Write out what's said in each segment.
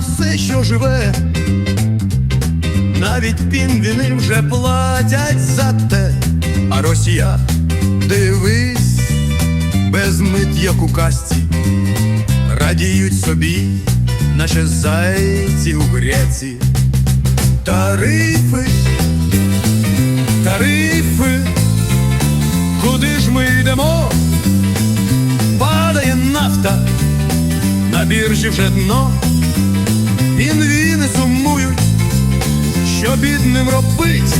все, що живе. Навіть пінгвіни вже платять за те, а Росія, дивись, безмит, як у касті, радіють собі, наче зайці у гряці. Тарифи, тарифи, куди ж ми йдемо? Падає нафта, на біржі вже дно, Пінгвіни сумують, що бідним робить,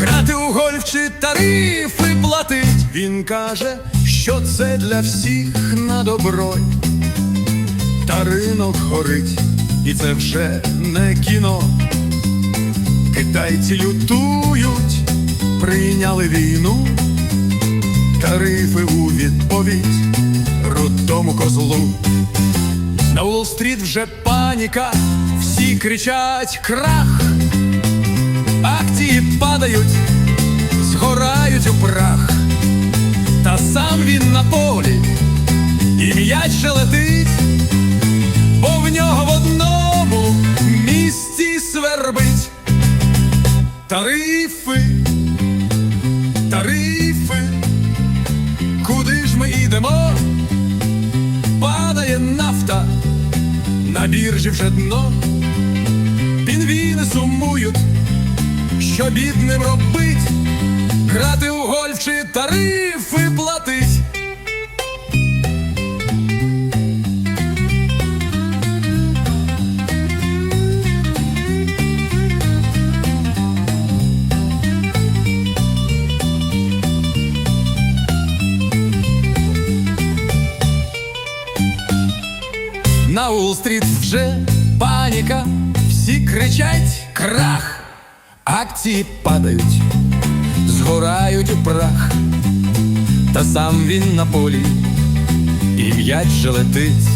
грати у гольф чи тарифи платить. Він каже, що це для всіх на добро. Та ринок горить, і це вже не кіно. Китайці лютують, прийняли війну, тарифи у відповідь рудому козлу. На Уолл-стріт вже паніка, всі кричать крах, акції падають, згорають у прах, та сам він на полі, і м'яч ще летить, бо в нього в одному місці свербить. Тарифи, тарифи, куди ж ми йдемо? На біржі вже дно, пінвіни сумують, що бідним робить, грати у гольф чи тарифи платить. На Уолл-стріт вже паніка, всі кричать крах, акції падають, згорають у прах, та сам він на полі, і м'яч же летить,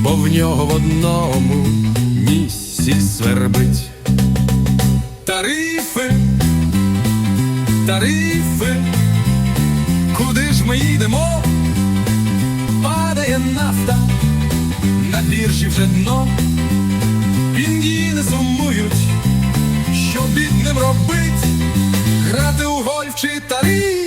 бо в нього в одному місці свербить. Тарифи, тарифи, куди ж ми їдемо? Падає нафта біржі вже дно, пінгіни сумують, що бідним робить, грати у гольф чи платить.